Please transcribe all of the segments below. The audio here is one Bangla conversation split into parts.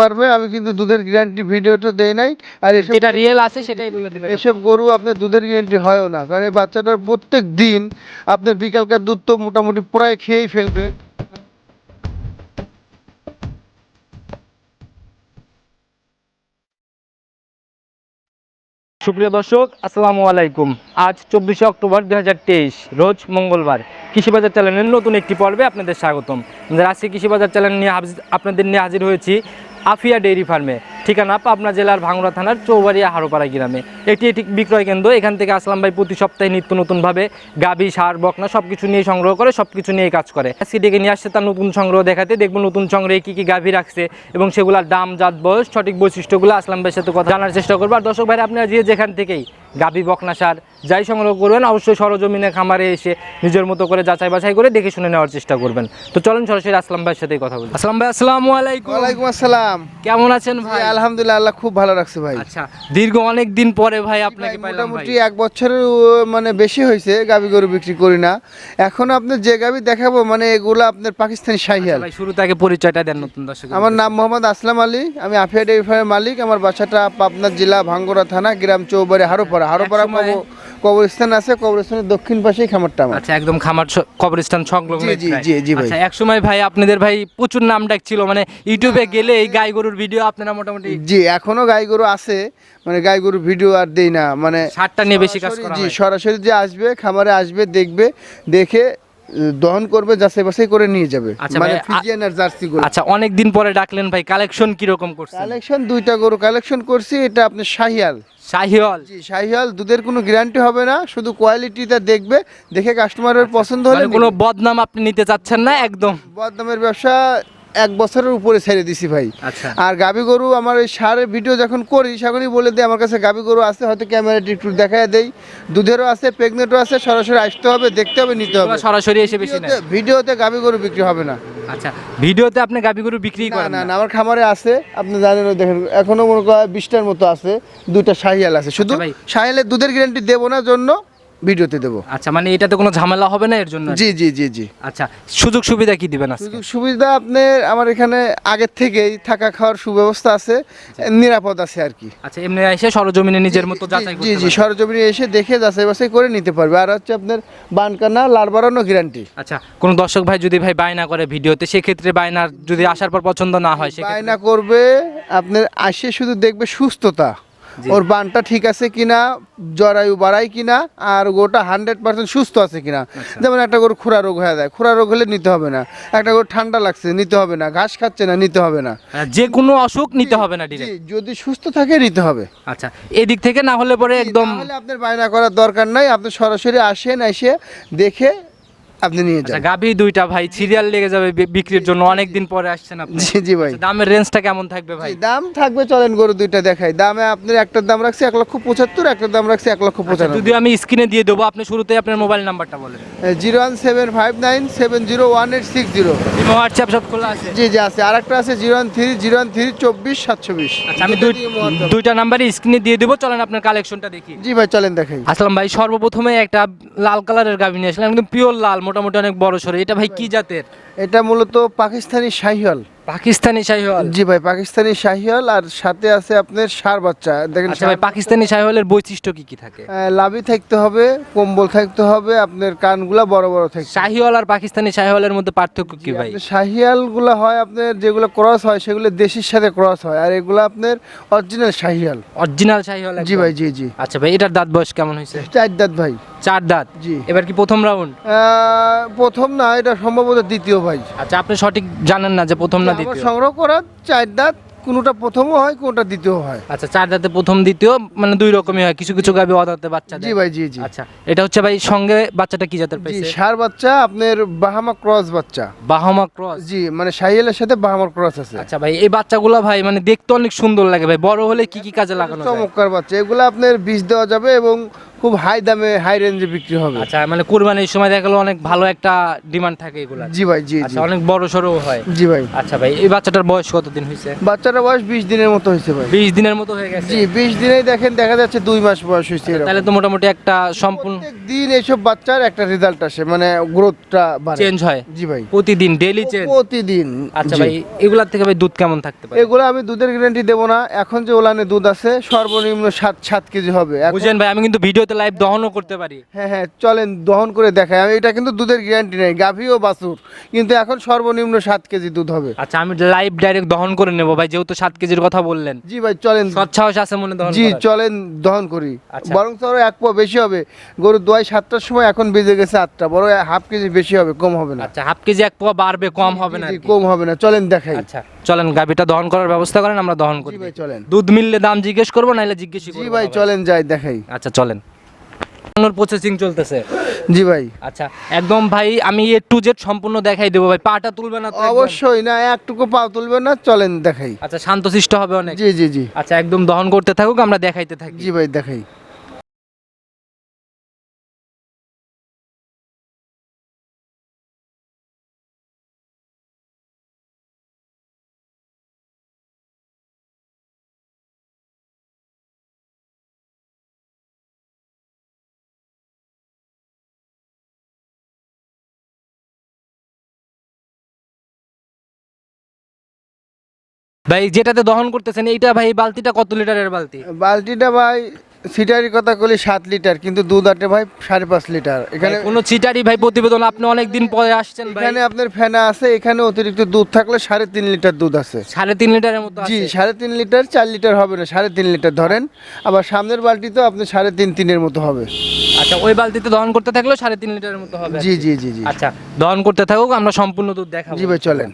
পারবে আমি কিন্তু দুধের গ্যারান্টি ভিডিওটা দেই নাই। আর যেটা রিয়েল আছে সেটাই বলে দিবেন। এসব গরু আপনার দুধের গ্যারান্টি হয়ও না কারণ এই বাচ্চাটার প্রত্যেক দিন আপনার বিকালকার দুধ তো মোটামুটি প্রায় খেয়েই ফেলবে। সুপ্রিয় দর্শক আসসালামু আলাইকুম। আজ চব্বিশে অক্টোবর দুই হাজার তেইশ রোজ মঙ্গলবার। কৃষিবাজার চ্যানেলের নতুন একটি পর্বে আপনাদের স্বাগতম। আমাদের আজকে কৃষিবাজার চ্যানেল নিয়ে আপনাদের নিয়ে হাজির হয়েছি আফিয়া ডেইরি ফার্মে। ঠিকানা পাবনা জেলার ভাঙড়া থানার চৌবাড়িয়া হারোপাড়া গ্রামে। এটি একটি বিক্রয় কেন্দ্র। এখান থেকে আসলাম ভাই প্রতি সপ্তাহে নিত্য নতুনভাবে গাবি সার বকনা সব কিছু নিয়ে সংগ্রহ করে সব কিছু নিয়ে কাজ করে। আজকে ডেকে নিয়ে আসছে তার নতুন সংগ্রহ দেখাতে। দেখব নতুন সংগ্রহে কী কী গাভি রাখছে এবং সেগুলোর দাম জাত বয়স সঠিক বৈশিষ্ট্যগুলো আসলাম ভাইয়ের সাথে কথা জানার চেষ্টা করব। আর দর্শক ভাই আপনারা যে যেখান থেকেই গাভি বকনা সার যাই সংগ্রহ করবেন অবশ্যই সরজমিনে খামারে এসে নিজের মতো করে যাচাই বাছাই করে দেখে শুনে নেওয়ার চেষ্টা করবেন। তো চলেন সরাসরি আসলাম ভাইয়ের সাথে কথা বলি। আসলাম ভাই। আসসালামু আলাইকুম ওয়ালাইকুম আসসালাম। কেমন আছেন ভাই? আলহামদুলিল্লাহ আল্লাহ খুব ভালো রাখছে ভাই। আচ্ছা দীর্ঘ অনেক দিন পরে ভাই আপনাকে মোটামুটি এক বছরের মানে বেশি হয়েছে গাবি গরু বিক্রি করি না। এখন আপনার যে গাবি দেখাবো মানে এগুলো আপনার পাকিস্তানি শাহিয়াল। ভাই শুরু থেকে পরিচয়টা দেন নতুন দর্শক আমার নাম মোহাম্মদ আসলাম আলী আমি আফিয়া ডেয়ারি ফার্মের মালিক। আমার বাসাটা পাবনা জেলা ভাঙ্গরা থানা গ্রাম চৌবাড়ি হারোপাড়া। হারোপাড়া কব- কবরস্থান আছে কবরস্থানের দক্ষিণ পাশেই খামারটা আমার। আচ্ছা একদম খামার কবরস্থান সংলগ্ন জি, জি, জি ভাই। আচ্ছা এক সময় ভাই আপনাদের ভাই প্রচুর নাম ডাক ছিল মানে ইউটিউবে গেলে এই গাই গরুর ভিডিও আপনারা মোটামুটি জি এখনও গাই গরু আছে মানে গাই গরু ভিডিও আর দেই না মানে সারটা নিয়ে বেশি কাজ করা জি সরাসরি যে আসবে খামারে আসবে দেখবে দেখে দহন করবে যাচাই বাছাই করে নিয়ে যাবে। আচ্ছা মানে ফিজিয়ান আর জার্সি গরু। আচ্ছা অনেক দিন পরে ডাকলেন ভাই কালেকশন কি রকম করছেন? কালেকশন দুইটা গরু কালেকশন করছি এটা আপনি শাহিয়াল। শাহিওয়াল? জি শাহিয়াল দুধের কোনো গ্যারান্টি হবে না শুধু কোয়ালিটিটা দেখবে দেখে কাস্টমারের পছন্দ হলে মানে কোনো বদনাম আপনি নিতে চাচ্ছেন না একদম? বদনামের ব্যবসা এক বছরের উপরে ছেড়ে দিছি ভাই। আচ্ছা। আর গাবি গরু আমার ওই সারের ভিডিও যখন করি তখনই বলে দেয় আমার কাছে গাবি গরু আছে হয়তো ক্যামেরাটি একটু দেখায় দেই। দুধেরও আছে প্রেগনেন্টও আছে সরাসরি আসতে হবে দেখতে হবে নিতে হবে। সরাসরি এসে বেশি ভিডিওতে- গাবি গরু বিক্রি হবে না। আচ্ছা ভিডিওতে আপনি গাবি গরু বিক্রি করেন না না? না আমার খামারে আছে আপনি জানেন দেখেন এখনও মনে করেন বিশটার মতো আছে দুইটা শাহিয়াল আছে। শুধু আচ্ছা শাহিয়ালের দুধের গ্যারান্টি দেবো না জন্য ভিডিওতে দেবো। আচ্ছা মানে এটাতে কোনো ঝামেলা হবে না এর জন্য? জি জি জি জি। আচ্ছা সুযোগ সুবিধা কি দিবেন আজকে? সুযোগ সুবিধা আপনার আমার এখানে আগের থেকেই থাকা খাওয়ার সুব্যবস্থা আছে নিরাপদ আছে আর কি। আচ্ছা এমনি এসে সরজমিনে নিজের মতো যাচাই জি করতে জি। সরজমিনে এসে দেখে যাচাই বাছাই করে নিতে পারবে। আর হচ্ছে আপনার বানকানা লাল বাড়ানো গ্যারান্টি আচ্ছা কোন দর্শক ভাই যদি ভাই বায়না করে ভিডিওতে সেক্ষেত্রে বায়নার যদি আসার পর পছন্দ না হয় সেক্ষেত্রে বায়না করবে আপনার আসে শুধু দেখবে সুস্থতা। ওর বানটা ঠিক আছে কিনা জরায়ু বাড়ায় কিনা আর গোটা হান্ড্রেড পার্সেন্ট সুস্থ আছে কিনা। আচ্ছা। যেমন একটা গরু খুরা রোগ হয়ে যায় খুরা রোগ হলে নিতে হবে না। একটা গরু ঠান্ডা লাগছে নিতে হবে না। ঘাস খাচ্ছে না নিতে হবে না। যে কোনো অসুখ নিতে হবে না যদি সুস্থ থাকে নিতে হবে। আচ্ছা এদিক থেকে না হলে পরে একদম আপনার বায়না করার দরকার নাই। আপনি সরাসরি আসেন এসে দেখে আপনি নিয়ে আচ্ছা যান। গাভি দুইটা ভাই সিরিয়াল লেগে যাবে বিক্রির জন্য অনেক দিন পরে আসছেন আপনি। জি জি ভাই। আচ্ছা, দামের রেঞ্জটা কেমন থাকবে ভাই? দাম থাকবে চলেন গরু দুইটা দেখাই। দামে আপনার একটার দাম রাখছি এক লক্ষ পঁচাত্তর একটার দাম রাখছি এক লক্ষ আচ্ছা, পঁচানব্বই। যদি আমি স্ক্রিনে দিয়ে দেবো আপনি শুরুতে আপনার মোবাইল নাম্বারটা বলেন। Zero one seven five nine seven zero one eight six zero. WhatsApp সব খোলা আছে? জি জি আছে। আর একটা আছে zero one three zero one three চব্বিশ সাতশো বিশ আচ্ছা আমি দুই দুইটা নাম্বারই স্ক্রিনে দিয়ে দেবো চলেন আপনার কালেকশনটা দেখি। জি ভাই চলেন দেখাই। আসলাম ভাই সর্বপ্রথমে একটা লাল কালারের গাভি নিয়ে আসলাম একদম পিওর লাল মোটামুটি অনেক বড় সরে এটা ভাই কি জাতের? এটা মূলত পাকিস্তানি শাহিওয়াল। পাকিস্তানি শাহিওয়াল? জি ভাই পাকিস্তানি শাহিওয়াল আর সাথে আছে আপনার সার বাচ্চা। দেখেন আচ্ছা ভাই পাকিস্তানি শাহিওয়ালের বৈশিষ্ট্য কি কি থাকে? লাভি থাকতে হবে কম্বল থাকতে হবে আপনার কানগুলা বড় বড় থাকে। শাহিওয়াল আর পাকিস্তানি শাহিওয়ালের মধ্যে পার্থক্য কি ভাই? আপনার শাহিয়ালগুলো হয় আপনার যেগুলো ক্রস হয় সেগুলো দেশির সাথে ক্রস হয় আর এগুলো আপনার অরিজিনাল শাহিয়াল অরিজিনাল শাহিওয়াল জি ভাই জি জি। আচ্ছা ভাই এটার দাঁত বয়স কেমন হয়েছে? চার দাঁত ভাই। চার দাঁত। জি। এবার কি প্রথম রাউন্ড প্রথম না এটা সম্ভবত দ্বিতীয় ভাই। আচ্ছা আপনি সঠিক জানেন না যে প্রথম না দ্বিতীয়? সংগ্রহ করা চার দাঁত কোনোটা প্রথমও হয় কোনোটা দ্বিতীয় হয়। আচ্ছা চার দাঁতে প্রথম দ্বিতীয় মানে দুই রকমই হয়। কিছু কিছু গাবি অদাতে বাচ্চা জি ভাই জি জি। আচ্ছা এটা হচ্ছে ভাই সঙ্গে বাচ্চাটা কি জাতের পাইছে সার বাচ্চা আপনার বাহামা ক্রস বাচ্চা। Bahama cross? জি মানে শাহিয়ালের সাথে বাহামার ক্রস আছে। আচ্ছা ভাই এই বাচ্চাগুলো ভাই মানে দেখতে অনেক সুন্দর লাগে ভাই। বড় হলে কি কি কাজে লাগানো চমৎকার বাচ্চা। এগুলো আপনার বীজ দেওয়া যাবে এবং খুব হাই দামে হাই রেঞ্জে বিক্রি হবে। আচ্ছা মানে কুরবানির সময় দেখা গেলো অনেক ভালো একটা ডিমান্ড থাকে এগুলা জি ভাই জি আচ্ছা অনেক বড় সড়ো হয়। জি ভাই। আচ্ছা ভাই এই বাচ্চাটার বয়স কতদিন হয়েছে? বাচ্চাটা বয়স বিশ দিনের মতো হয়েছে ভাই। বিশ দিনের মতো হয়ে গেছে? জি বিশ দিনেই দেখেন দেখা যাচ্ছে দুই মাস বয়স হয়েছে এরকম। তাহলে তো মোটামুটি একটা সম্পূর্ণ দিন এইসব বাচ্চার একটা রেজাল্ট আসে মানে গ্রোথটা বাড়ে। চেঞ্জ হয়। জি ভাই। প্রতিদিন ডেইলি চেঞ্জ প্রতিদিন আচ্ছা জি। ভাই এগুলার থেকে ভাই দুধ কেমন থাকতে পারে? এগুলো আমি দুধের গ্যারান্টি দেবো না। এখন যে ওলানে দুধ আছে সর্বনিম্ন সাত সাত কেজি হবে। এখন- বুঝেন ভাই আমি কিন্তু ভিডিওতে লাইভ দহনও করতে পারি। হ্যাঁ হ্যাঁ চলেন দহন করে দেখাই। আমি এটা কিন্তু দুধের গ্যারান্টি নেই গাভী ও বাছুর কিন্তু এখন সর্বনিম্ন সাত কেজি দুধ হবে। আচ্ছা আমি লাইভ ডাইরেক্ট দহন করে নেব। ভাই যেহেতু সাত কেজির কথা বললেন। জি ভাই চলেন। সৎসাহস আছে মনে দহন জি চলেন দহন করি। আচ্ছা। বরং তো আরও এক পোয়া বেশি হবে। গরুর দোয়াই সাতটার সময় এখন বেজে গেছে আটটা। বড় হাফ কেজি বেশি হবে কম হবে না। আচ্ছা হাফ কেজি এক পোয়া বাড়বে কম হবে না। কম হবে না। চলেন দেখাই। আচ্ছা চলেন গাভিটা দহন করার ব্যবস্থা করেন আমরা দহন করি। জি ভাই চলেন। দুধ মিললে দাম জিজ্ঞেস করব নাইলে জিজ্ঞেসই জি ভাই। চলেন যাই দেখাই। আচ্ছা চলেন। প্রসেসিং চলতেছে। জি ভাই। আচ্ছা একদম ভাই আমি এ টু জেড সম্পূর্ণ দেখাই দেবো ভাই। পাটা তুলবে না অবশ্যই না একটুকু পা তুলবে না চলেন দেখাই। আচ্ছা শান্তশিষ্ট হবে অনেক। জি জি জি। আচ্ছা একদম দহন করতে থাকুক আমরা দেখাইতে থাকি। জি ভাই দেখাই। ভাই যেটাতে দহন করতেছেন এইটা ভাই বালতিটা কত লিটারের বালতি? বালতিটা ভাই সিটারি কথা বলি সাত লিটার কিন্তু দুধ আটে ভাই সাড়ে পাঁচ লিটার। এখানে কোনো চিটারি ভাই প্রতিবেদন আপনি অনেক দিন পরে আসছেন ভাই। এখানে আপনার ফেনা আছে এখানে অতিরিক্ত দুধ থাকলে সাড়ে তিন লিটার দুধ আছে। সাড়ে তিন লিটারের মতো জি আছে। সাড়ে তিন লিটার চার লিটার হবে না সাড়ে তিন লিটার ধরেন। আবার সামনের বালতি তো আপনি সাড়ে তিন তিনের মতো হবে। আচ্ছা ওই বালতিতে দহন করতে থাকলেও সাড়ে তিন লিটারের মতো হবে। জি জি জি জি। আচ্ছা দহন করতে থাকুক আমরা সম্পূর্ণ দুধ দেখাবো। জি ভাই চলেন।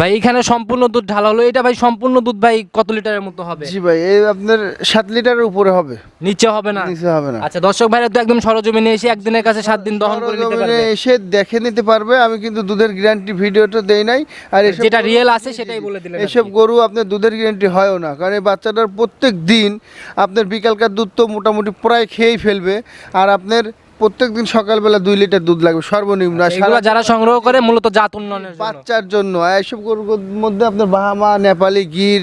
ভাই এখানে সম্পূর্ণ দুধ ঢালা হলো এটা ভাই সম্পূর্ণ দুধ ভাই কত লিটারের মতো হবে? জি ভাই এই আপনার সাত লিটারের উপরে হবে। নিচে হবে না? নিচে হবে না। আচ্ছা দর্শক ভাইরা তো একদম সরজমিনে এসে একদিনের কাছে সাত দিন দহন করে নিতে পারবে। এসে দেখে নিতে পারবে। আমি কিন্তু দুধের গ্যারান্টি ভিডিওটা দেই নাই। আর যেটা রিয়েল আছে সেটাই বলে দিলেন এসব গরু আপনার দুধের গ্যারান্টি হয়ও না। কারণ এই বাচ্চাটার প্রত্যেক দিন আপনার বিকালকার দুধ তো মোটামুটি প্রায় খেয়েই ফেলবে। আর আপনার প্রত্যেক দিন সকালবেলা দুই লিটার দুধ লাগবে সর্বনিম্ন। আচ্ছা, এগুলো যারা সংগ্রহ করে মূলত জাত উন্নয়নের বাচ্চার জন্য। এইসব গরুর মধ্যে আপনার বাহামা নেপালি গির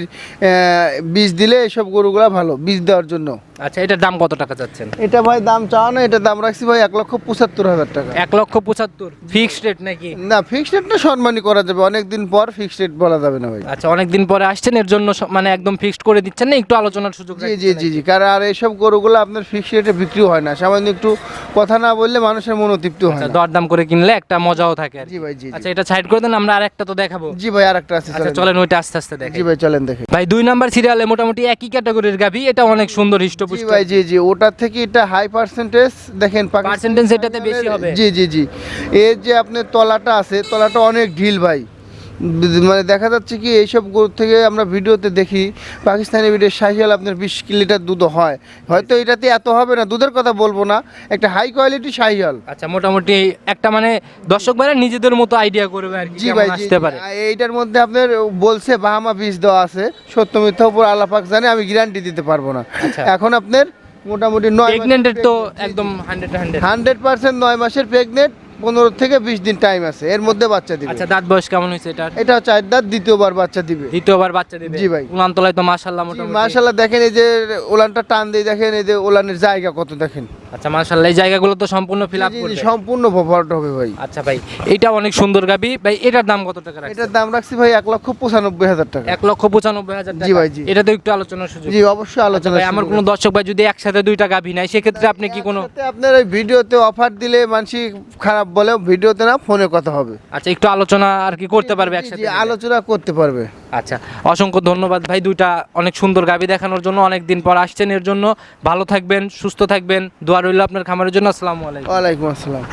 বীজ দিলে এইসব গরুগুলা ভালো বীজ দেওয়ার জন্য। আচ্ছা এটার দাম কত টাকা চাচ্ছেন এটা ভাই দাম চাও না এটা দাম রাখছি ভাই এক লক্ষ পঁচাত্তর হাজার টাকা। এক লক্ষ পঁচাত্তর? ফিক্সড রেট নাকি? না ফিক্সড রেটটা সম্মানই করা যাবে অনেকদিন পর ফিক্সড রেট বলা যাবে না ভাই। আচ্ছা অনেকদিন পরে আসছেন এর জন্য মানে একদম ফিক্সড করে দিচ্ছেন না? একটু আলোচনার সুযোগ জি জি জি জি কারণ আর এইসব গরুগুলো আপনার ফিক্সড রেটে বিক্রি হয় না সামান্য একটু কথা না বললে মানুষের মনোতৃপ্তি হয় আচ্ছা না। দরদাম করে কিনলে একটা মজাও থাকে আর কি। জি ভাই জি জি। আচ্ছা এটা সাইড করে দেন আমরা আরেকটা তো দেখাবো। জি ভাই আর একটা আছে আচ্ছা চলেন। চলেন ওইটা আস্তে আস্তে দেখে জি ভাই চলেন দেখে। ভাই দুই নাম্বার সিরিয়ালে মোটামুটি একই ক্যাটাগরির গাভি এটা অনেক সুন্দর জি হৃষ্টপুষ্ট। ভাই জি জি ওটার থেকে এটা হাই পার্সেন্টেজ দেখেন পাকিস্তানি Percentage এটাতে বেশি হবে। জি জি জি। এর যে আপনার তলাটা আছে তলাটা অনেক ঢিল ভাই। মানে দেখা যাচ্ছে কি এইসব গরু থেকে আমরা ভিডিওতে দেখি পাকিস্তানি ভিডিও শাহিয়াল আপনার বিশ লিটার দুধ হয়। হয়তো এটাতে এত হবে না দুধের কথা বলব না একটা হাই কোয়ালিটি শাহিয়াল। আচ্ছা মোটামুটি একটা মানে দর্শক ভাইরা নিজেদের মতো আইডিয়া করবে আর জি ভাই আসতে পারে। এইটার মধ্যে আপনার বলছে বাহামা বীজ দেওয়া আছে সত্য মিথ্যা উপর আলাপাক জানে আমি গ্যারান্টি দিতে পারব না। আচ্ছা। এখন আপনার মোটামুটি নয় প্রেগনেন্টের তো একদম হান্ড্রেড হান্ড্রেড হান্ড্রেড পার্সেন্ট নয় মাসের প্রেগনেন্ট পনেরো থেকে বিশ দিন টাইম আছে। এর মধ্যে বাচ্চা দিবে। আচ্ছা দাঁত বয়স কেমন হয়েছে এটা এটা চার দাঁত দ্বিতীয়বার বাচ্চা দিবে। দ্বিতীয়বার বাচ্চা দিবে? জি ভাই। উলান তলায় তো মাশাল্লাহ মোটামুটি। মাশাল্লাহ দেখেন এই যে ওলানটা টান দিয়ে দেখেন এই যে ওলানের জায়গা কত দেখেন। আচ্ছা মাশাল্লাহ এই জায়গাগুলো তো সম্পূর্ণ ফিল আপ করবে। সম্পূর্ণ ভরাট হবে ভাই। আচ্ছা ভাই এটা অনেক সুন্দর গাবি। ভাই এটার দাম কত টাকা রাখছেন? এটার দাম রাখছি ভাই এক লক্ষ পঁচানব্বই হাজার টাকা। এক লক্ষ পঁচানব্বই হাজার টাকা। জি ভাই, জি। এটাতে একটু আলোচনার সুযোগ। জি অবশ্যই আলোচনা ভাই আমার কোনো দর্শক ভাই যদি একসাথে দুইটা গাভি নাই সেক্ষেত্রে আপনি কি কোনো আপনার ওই ভিডিওতে অফার দিলে মানসি খারাপ বলে ভিডিওতে না ফোনে কথা হবে। আচ্ছা একটু আলোচনা আর কি করতে পারবে একসাথে জি, আলোচনা করতে পারবে। আচ্ছা অসংখ্য ধন্যবাদ ভাই দুইটা অনেক সুন্দর গাবি দেখানোর জন্য অনেক দিন পর আসছেন এর জন্য। ভালো থাকবেন সুস্থ থাকবেন দোয়া রইল আপনার খামারের জন্য। আসসালামু আলাইকুম। ওয়ালাইকুম আসসালাম।